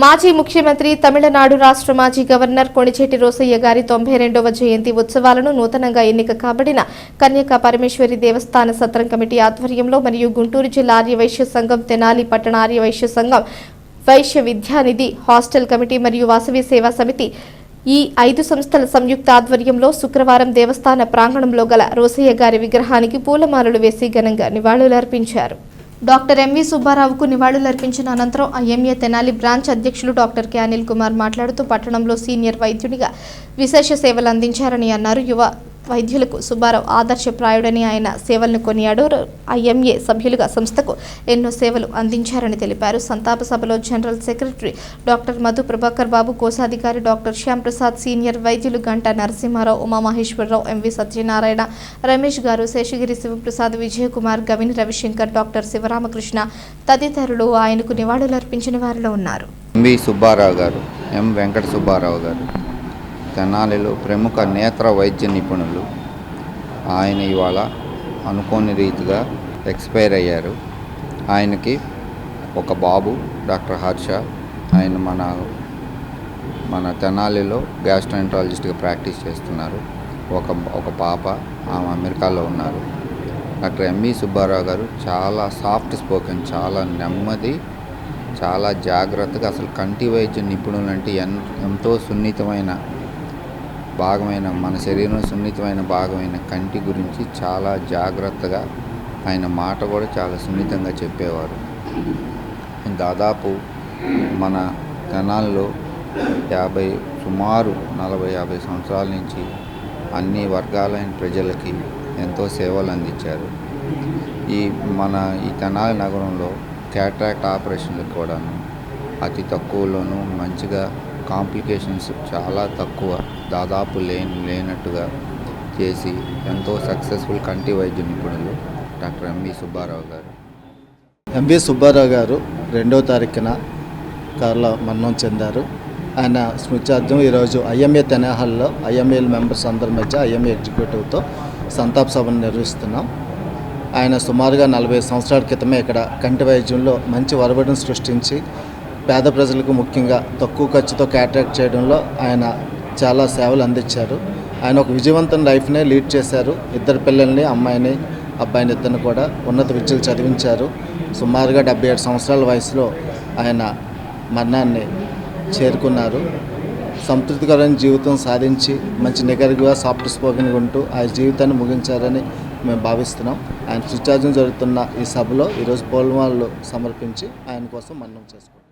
మాజీ ముఖ్యమంత్రి తమిళనాడు రాష్ట్ర మాజీ గవర్నర్ కొణిచేటి రోసయ్య గారి తొంభై రెండవ జయంతి ఉత్సవాలను నూతనంగా ఎన్నిక కాబడిన కన్యక పరమేశ్వరి దేవస్థాన సత్రం కమిటీ ఆధ్వర్యంలో మరియు గుంటూరు జిల్లా ఆర్యవైశ్య సంఘం తెనాలి పట్టణ ఆర్యవైశ్య సంఘం వైశ్య విద్యానిధి హాస్టల్ కమిటీ మరియు వాసవి సేవా సమితి ఈ ఐదు సంస్థల సంయుక్త ఆధ్వర్యంలో శుక్రవారం దేవస్థాన ప్రాంగణంలో గల రోసయ్య గారి విగ్రహానికి పూలమాలలు వేసి ఘనంగా నివాళులర్పించారు. డాక్టర్ ఎంవి సుబ్బారావుకు నివాళులర్పించిన అనంతరం ఐఎంఏ తెనాలి బ్రాంచ్ అధ్యక్షులు డాక్టర్ కే అనిల్ కుమార్ మాట్లాడుతూ పట్టణంలో సీనియర్ వైద్యునిగా విశేష సేవలు అందించారని అన్నారు. యువ వైద్యులకు సుబ్బారావు ఆదర్శప్రాయుడని ఆయన సేవలను కొనియాడు. ఐఎంఏ సభ్యులుగా సంస్థకు ఎన్నో సేవలు అందించారని తెలిపారు. సంతాప సభలో general secretary doctor Madhu Prabhakar Babu కోశాధికారి డాక్టర్ శ్యామ్ ప్రసాద్ సీనియర్ వైద్యులు గంటా నరసింహారావు ఉమామహేశ్వరరావు ఎంవి సత్యనారాయణ రమేష్ గారు శేషగిరి శివప్రసాద్ విజయకుమార్ గవిని రవిశంకర్ డాక్టర్ శివరామకృష్ణ తదితరులు ఆయనకు నివాళులర్పించిన వారిలో ఉన్నారు. ఎంవి సుబ్బారావు గారు ఎం వెంకట సుబ్బారావు గారు. తెనాలిలో ప్రముఖ నేత్ర వైద్య నిపుణులు ఆయన ఇవాళ అనుకోని రీతిగా ఎక్స్పైర్ అయ్యారు. ఆయనకి ఒక బాబు డాక్టర్ హర్ష. ఆయన మన మన తెనాలిలో గ్యాస్ట్రాంటాలజిస్ట్గా ప్రాక్టీస్ చేస్తున్నారు. ఒక ఒక పాప ఆమె అమెరికాలో ఉన్నారు. డాక్టర్ ఎంవి సుబ్బారావు గారు చాలా సాఫ్ట్ స్పోకెన్ చాలా నెమ్మది చాలా జాగ్రత్తగా అసలు కంటి వైద్య నిపుణులు అంటే ఎంతో సున్నితమైన భాగమైన మన శరీరం సున్నితమైన భాగమైన కంటి గురించి చాలా జాగ్రత్తగా ఆయన మాట కూడా చాలా సున్నితంగా చెప్పేవారు. దాదాపు మన కణాల్లో యాభై సుమారు నలభై యాభై సంవత్సరాల నుంచి అన్ని వర్గాలైన ప్రజలకి ఎంతో సేవలు అందించారు. ఈ మన ఈ తెనాలి నగరంలో క్యాట్రాక్ట్ ఆపరేషన్లకు కూడాను అతి తక్కువలోనూ మంచిగా కాంప్లికేషన్స్ చాలా తక్కువ. దాదాపు లేని లేనట్టుగా చేసి ఎంతో సక్సెస్ఫుల్ కంటి వైద్య నిపుణులు డాక్టర్ ఎంవి సుబ్బారావు గారు. ఎంవి సుబ్బారావు గారు రెండవ తారీఖున కారులో మరణం చెందారు. ఆయన స్మృత్యార్థం ఈరోజు ఐఎంఏ తెనాహల్లో ఐఎంఏల మెంబర్స్ అందరి మధ్య ఐఎంఏ ఎగ్జిక్యూటివ్తో సంతాప్ సభను నిర్వహిస్తున్నాం. ఆయన సుమారుగా నలభై సంవత్సరాల క్రితమే ఇక్కడ కంటి వైద్యంలో మంచి వరబడిని సృష్టించి పేద ప్రజలకు ముఖ్యంగా తక్కువ ఖర్చుతో క్యాటరాక్ట్ చేయడంలో ఆయన చాలా సేవలు అందించారు. ఆయన ఒక విజయవంతం లైఫ్నే లీడ్ చేశారు. ఇద్దరు పిల్లల్ని అమ్మాయిని అబ్బాయిని ఇద్దరిని కూడా ఉన్నత విద్యలు చదివించారు. సుమారుగా డెబ్బై ఏడు సంవత్సరాల వయసులో ఆయన మరణాన్ని చేరుకున్నారు. సంతృప్తికరమైన జీవితం సాధించి మంచి నిగరిగా సాఫ్ట్ స్పోకెన్గా ఉంటూ ఆయన జీవితాన్ని ముగించారని మేము భావిస్తున్నాం. ఆయన సుచార్జం జరుగుతున్న ఈ సభలో ఈరోజు పోల్మాలు సమర్పించి ఆయన కోసం మరణం చేసుకుంటాం